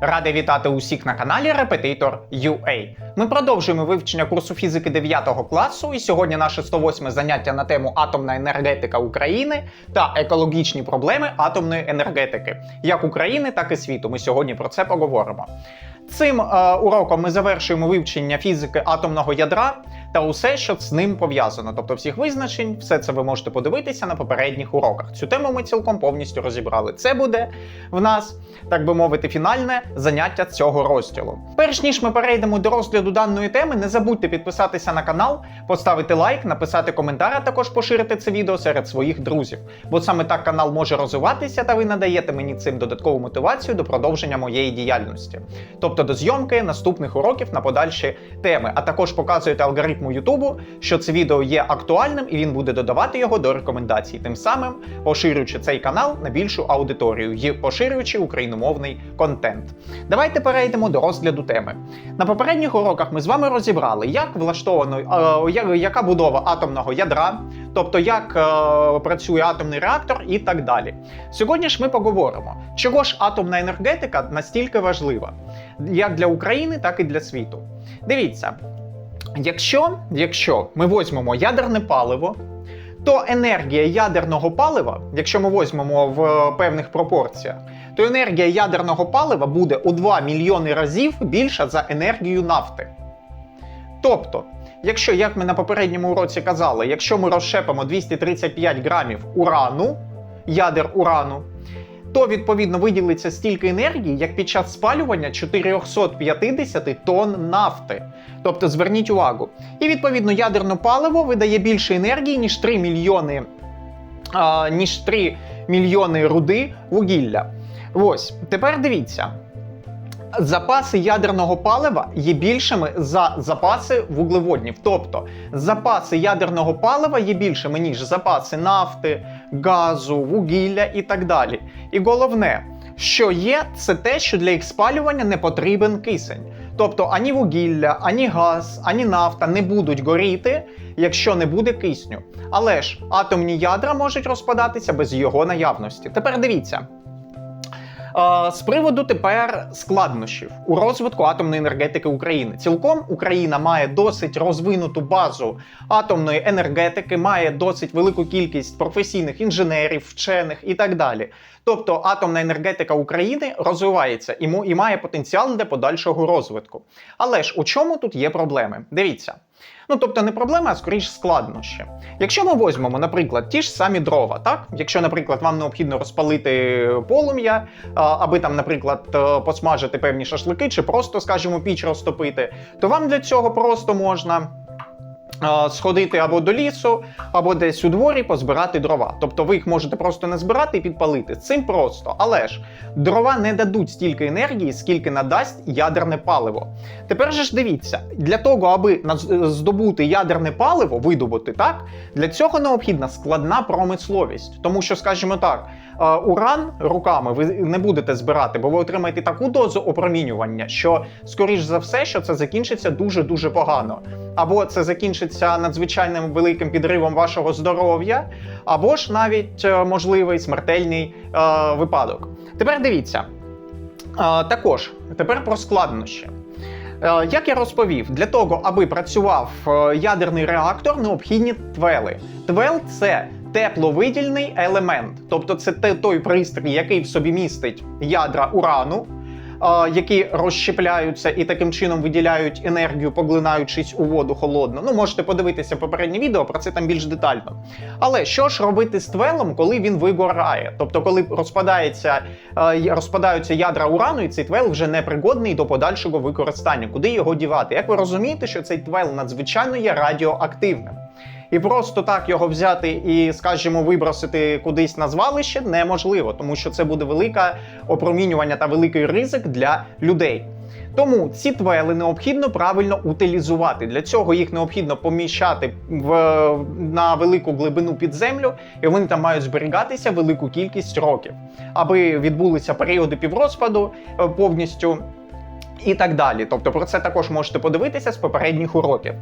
Радий вітати усіх на каналі Репетитор UA. Ми продовжуємо вивчення курсу фізики 9 класу, і сьогодні наше 108 заняття на тему атомна енергетика України та екологічні проблеми атомної енергетики, як України, так і світу. Ми сьогодні про це поговоримо. Цим е, уроком ми завершуємо вивчення фізики атомного ядра та усе, що з ним пов'язано, тобто всіх визначень, все це ви можете подивитися на попередніх уроках. Цю тему ми цілком повністю розібрали. Це буде в нас, так би мовити, фінальне заняття цього розділу. Перш ніж ми перейдемо до розгляду даної теми, не забудьте підписатися на канал, поставити лайк, написати коментар, а також поширити це відео серед своїх друзів. Бо саме так канал може розвиватися, та ви надаєте мені цим додаткову мотивацію до продовження моєї діяльності. Тобто до зйомки наступних уроків на подальші теми, а також показуєте алгоритму Ютубу, що це відео є актуальним і він буде додавати його до рекомендацій, тим самим поширюючи цей канал на більшу аудиторію і поширюючи україномовний контент. Давайте перейдемо до розгляду теми. На попередніх уроках ми з вами розібрали, як влаштовано е, яка будова атомного ядра, тобто як е, працює атомний реактор і так далі. Сьогодні ж ми поговоримо, чого ж атомна енергетика настільки важлива, як для України, так і для світу. Дивіться, якщо, якщо ми візьмемо ядерне паливо, то енергія ядерного палива, якщо ми візьмемо в е, певних пропорціях, то енергія ядерного палива буде у 2 мільйони разів більша за енергію нафти. Тобто, якщо, як ми на попередньому уроці казали, якщо ми розщепимо 235 грамів урану, ядер урану, то відповідно виділиться стільки енергії, як під час спалювання 450 тонн нафти. Тобто зверніть увагу. І відповідно ядерне паливо видає більше енергії, ніж 3 мільйони, а, ніж 3 мільйони руди вугілля. Ось, тепер дивіться. Запаси ядерного палива є більшими за запаси вуглеводнів. Тобто запаси ядерного палива є більшими, ніж запаси нафти, газу, вугілля і так далі. І головне, що є, це те, що для їх спалювання не потрібен кисень. Тобто ані вугілля, ані газ, ані нафта не будуть горіти, якщо не буде кисню. Але ж атомні ядра можуть розпадатися без його наявності. Тепер дивіться. З приводу тепер складнощів у розвитку атомної енергетики України. Цілком Україна має досить розвинуту базу атомної енергетики, має досить велику кількість професійних інженерів, вчених і так далі. Тобто атомна енергетика України розвивається і і має потенціал для подальшого розвитку. Але ж у чому тут є проблеми? Дивіться. Ну, тобто не проблема, а скоріш складнощі. Якщо ми візьмемо, наприклад, ті ж самі дрова, так? Якщо, наприклад, вам необхідно розпалити полум'я, аби там, наприклад, е, посмажити певні шашлики, чи просто, скажімо, піч розтопити, то вам для цього просто можна. Сходити або до лісу, або десь у дворі позбирати дрова. Тобто ви їх можете просто не збирати і підпалити. Цим просто. Але ж дрова не дадуть стільки енергії, скільки надасть ядерне паливо. Тепер же ж дивіться, для того, аби здобути ядерне паливо, видобути так, для цього необхідна складна промисловість. Тому що, скажімо так, уран руками ви не будете збирати, бо ви отримаєте таку дозу опромінювання, що, скоріш за все, що це закінчиться дуже дуже погано. Або це закінчиться надзвичайним великим підривом вашого здоров'я, або ж навіть е, можливий смертельний е, випадок. Тепер дивіться. Е, також тепер про складнощі. Е, Як я розповів, для того, аби працював е, ядерний реактор, необхідні твели. Твел це тепловидільний елемент, тобто це той пристрій, який в собі містить ядра урану, які розщепляються і таким чином виділяють енергію, поглинаючись у воду холодну. Ну, можете подивитися попереднє відео, про це там більш детально. Але що ж робити з твелом, коли він вигорає? Тобто, коли розпадається, розпадаються ядра урану, і цей твел вже не пригодний до подальшого використання. Куди його дівати? Як ви розумієте, що цей твел надзвичайно є радіоактивним? І просто так його взяти і, скажімо, вибросити кудись на звалище неможливо, тому що це буде велике опромінювання та великий ризик для людей. Тому ці твели необхідно правильно утилізувати. Для цього їх необхідно поміщати в, на велику глибину під землю, і вони там мають зберігатися велику кількість років, аби відбулися періоди піврозпаду е, повністю і так далі. Тобто про це також можете подивитися з попередніх уроків.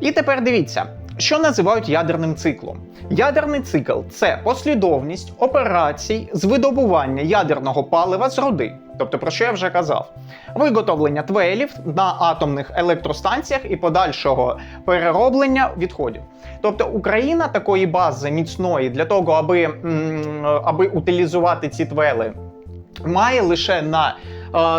І тепер дивіться, що називають ядерним циклом. Ядерний цикл це послідовність операцій з видобування ядерного палива з руди. Тобто, про що я вже казав? Виготовлення твелів на атомних електростанціях і подальшого перероблення відходів. Тобто Україна такої бази міцної для того, аби, аби утилізувати ці твели, має лише на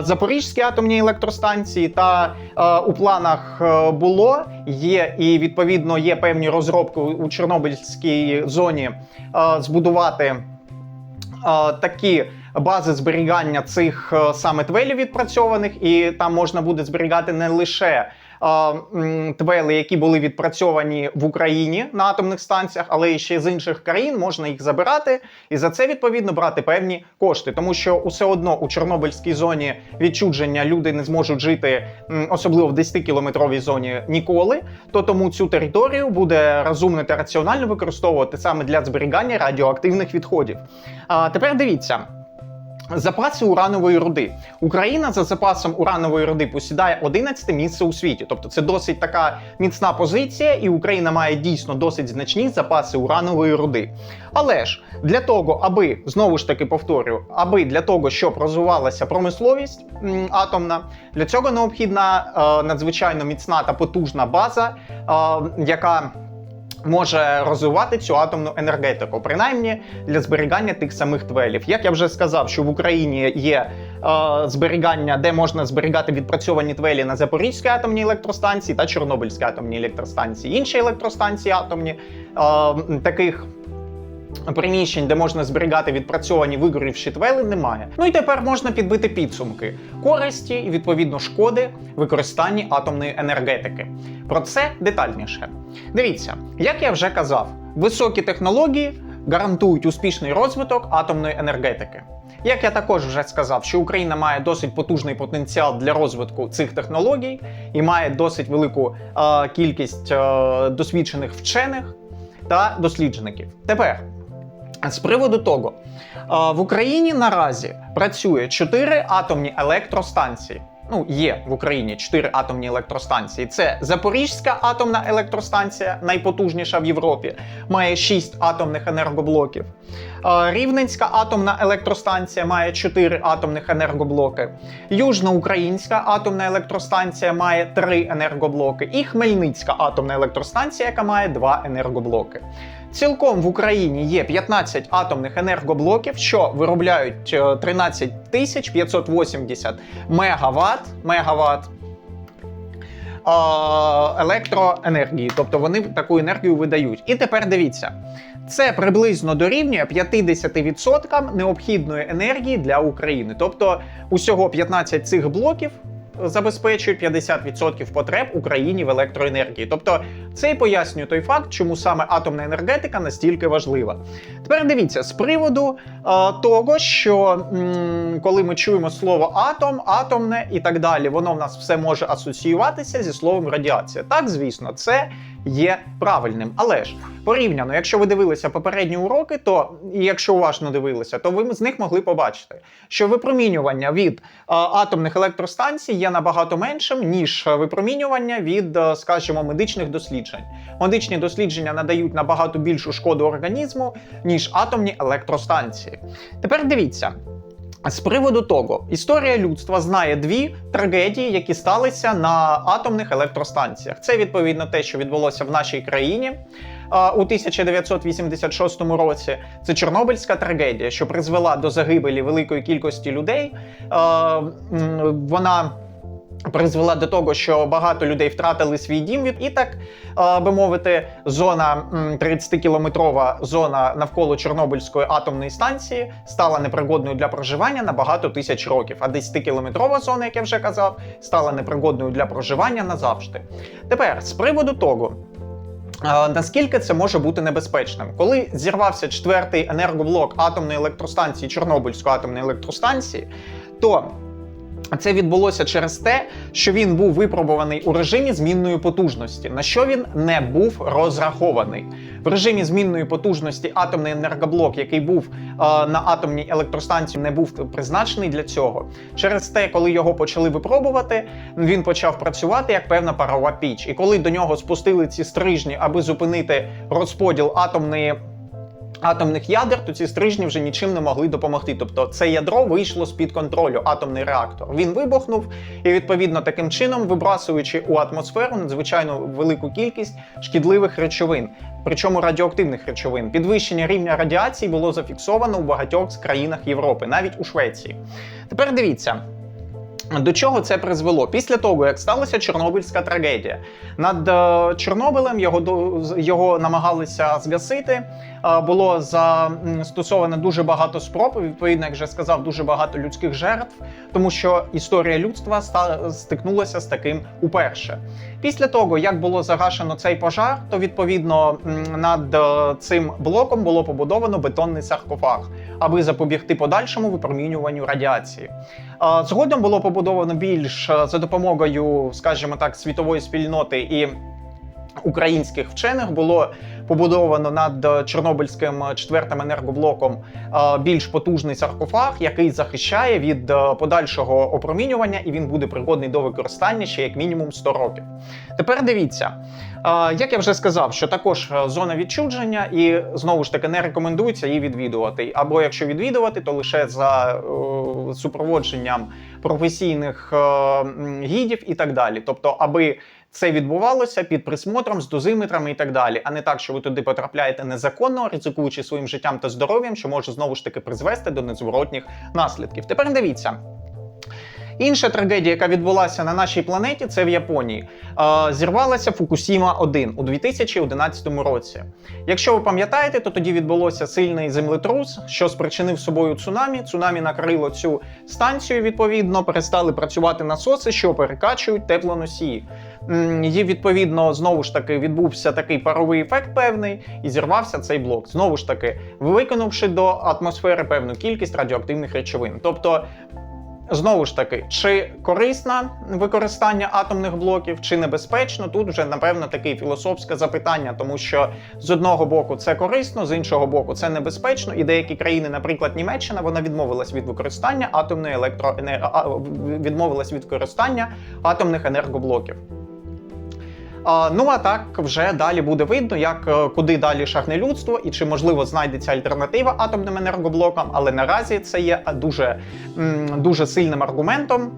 Запорізькій атомній електростанції, та е, у планах е, було, є і відповідно є певні розробки у Чорнобильській зоні е, збудувати е, такі бази зберігання цих е, саме твелів відпрацьованих, і там можна буде зберігати не лише. Твели, які були відпрацьовані в Україні на атомних станціях, але ще з інших країн можна їх забирати, і за це відповідно брати певні кошти, тому що усе одно у Чорнобильській зоні відчудження люди не зможуть жити, особливо в 10-кілометровій зоні ніколи. То тому цю територію буде розумно та раціонально використовувати саме для зберігання радіоактивних відходів. А тепер дивіться. Запаси уранової руди. Україна за запасом уранової руди посідає 11 місце у світі. Тобто це досить така міцна позиція, і Україна має дійсно досить значні запаси уранової руди. Але ж для того, аби знову ж таки повторю, аби для того, щоб розвивалася промисловість атомна, для цього необхідна е, надзвичайно міцна та потужна база, е, яка може розвивати цю атомну енергетику, принаймні для зберігання тих самих твелів. Як я вже сказав, що в Україні є е, зберігання, де можна зберігати відпрацьовані твелі на Запорізькій атомній електростанції та Чорнобильській атомній електростанції. Інші електростанції атомні е, таких. Приміщень, де можна зберігати відпрацьовані вигорівші твели, немає. Ну і тепер можна підбити підсумки користі і відповідно шкоди використанні атомної енергетики. Про це детальніше. Дивіться, як я вже казав, високі технології гарантують успішний розвиток атомної енергетики. Як я також вже сказав, що Україна має досить потужний потенціал для розвитку цих технологій і має досить велику е, кількість е, досвідчених вчених та досліджників. Тепер з приводу того, е, в Україні наразі працює 4 атомні електростанції. Ну, є в Україні 4 атомні електростанції. Це Запорізька атомна електростанція, найпотужніша в Європі, має 6 атомних енергоблоків. Е, Рівненська атомна електростанція має 4 атомних енергоблоки. Южноукраїнська атомна електростанція має 3 енергоблоки. І Хмельницька атомна електростанція, яка має 2 енергоблоки. Цілком в Україні є 15 атомних енергоблоків, що виробляють е, 13 тисяч 580 мегаватт, мегаватт е, електроенергії. Тобто вони таку енергію видають. І тепер дивіться, це приблизно дорівнює 50% необхідної енергії для України. Тобто усього 15 цих блоків забезпечують 50% потреб Україні в електроенергії. Тобто це і пояснює той факт, чому саме атомна енергетика настільки важлива. Тепер дивіться з приводу е, того, що м, коли ми чуємо слово атом, атомне і так далі, воно в нас все може асоціюватися зі словом радіація. Так, звісно, це є правильним. Але ж порівняно, якщо ви дивилися попередні уроки, то і якщо уважно дивилися, то ви з них могли побачити, що випромінювання від е, атомних електростанцій є набагато меншим, ніж випромінювання від, е, скажімо, медичних досліджень. Медичні дослідження надають набагато більшу шкоду організму, ніж атомні електростанції. Тепер дивіться. З приводу того, історія людства знає дві трагедії, які сталися на атомних електростанціях. Це відповідно те, що відбулося в нашій країні у 1986 році. Це Чорнобильська трагедія, що призвела до загибелі великої кількості людей. Вона призвела до того, що багато людей втратили свій дім від і так, е, би мовити, зона 30-кілометрова зона навколо Чорнобильської атомної станції стала непригодною для проживання на багато тисяч років. А 10-кілометрова зона, як я вже казав, стала непригодною для проживання назавжди. Тепер з приводу того. е, Наскільки це може бути небезпечним? Коли зірвався четвертий енергоблок атомної електростанції Чорнобильської атомної електростанції, то це відбулося через те, що він був випробуваний у режимі змінної потужності, на що він не був розрахований. В режимі змінної потужності атомний енергоблок, який був е, на атомній електростанції, не був призначений для цього. Через те, коли його почали випробувати, він почав працювати як певна парова піч. І коли до нього спустили ці стрижні, аби зупинити розподіл атомної атомних ядер, то ці стрижні вже нічим не могли допомогти. Тобто це ядро вийшло з-під контролю, атомний реактор. Він вибухнув і, відповідно, таким чином, вибрасуючи у атмосферу надзвичайно велику кількість шкідливих речовин, причому радіоактивних речовин. Підвищення рівня радіації було зафіксовано у багатьох з країнах Європи, навіть у Швеції. Тепер дивіться. До чого це призвело? Після того, як сталася Чорнобильська трагедія, над е, Чорнобилем його його намагалися згасити. Е, Було застосовано дуже багато спроб. Відповідно, як вже сказав, дуже багато людських жертв, тому що історія людства стикнулася з таким уперше. Після того, як було загашено цей пожар, то відповідно над е, цим блоком було побудовано бетонний саркофаг, аби запобігти подальшому випромінюванню радіації. Е, Згодом було побудовано більш е, за допомогою, скажімо так, світової спільноти і українських вчених було побудовано над е, Чорнобильським е, четвертим енергоблоком е, більш потужний саркофаг, який захищає від подальшого опромінювання, і він буде пригодний до використання ще як мінімум 100 років. Тепер дивіться, як я вже сказав, що також зона відчудження, і знову ж таки не рекомендується її відвідувати. Або якщо відвідувати, то лише за супроводженням професійних гідів і так далі. Тобто, аби це відбувалося під присмотром з дозиметрами і так далі, а не так, що ви туди потрапляєте незаконно, ризикуючи своїм життям та здоров'ям, що може знову ж таки призвести до незворотніх наслідків. Тепер дивіться. Інша трагедія, яка відбулася на нашій планеті, це в Японії. Зірвалася Фукусіма 1 у 2011 році. Якщо ви пам'ятаєте, то тоді відбулося сильний землетрус, що спричинив собою цунамі. Цунамі накрило цю станцію. Відповідно, перестали працювати насоси, що перекачують теплоносії. І відповідно знову ж таки відбувся такий паровий ефект певний, і зірвався цей блок. Знову ж таки, викинувши до атмосфери певну кількість радіоактивних речовин. Тобто. Знову ж таки, чи корисне використання атомних блоків, чи небезпечно, тут вже напевно таке філософське запитання, тому що з одного боку це корисно, з іншого боку, це небезпечно, і деякі країни, наприклад, Німеччина, вона відмовилась від використання атомної електроенер... відмовилась від використання атомних енергоблоків. Ну а так вже далі буде видно, як е, куди далі шагне людство і чи можливо знайдеться альтернатива атомним енергоблокам, але наразі це є дуже, дуже сильним аргументом.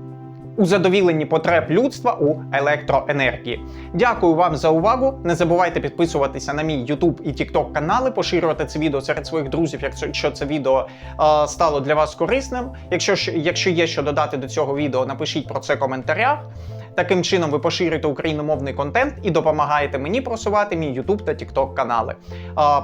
У задовіленні потреб людства у електроенергії. Дякую вам за увагу. Не забувайте підписуватися на мій YouTube і TikTok канали, поширювати це відео серед своїх друзів, якщо це відео е, стало для вас корисним. Якщо, якщо є що додати до цього відео, напишіть про це в коментарях. Таким чином ви поширюєте україномовний контент і допомагаєте мені просувати мій YouTube та TikTok канали,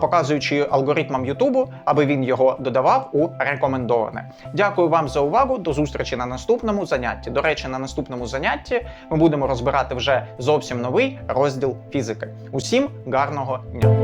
показуючи алгоритмам YouTube, аби він його додавав у рекомендоване. Дякую вам за увагу. До зустрічі на наступному занятті. До речі, на наступному занятті ми будемо розбирати вже зовсім новий розділ фізики. Усім гарного дня!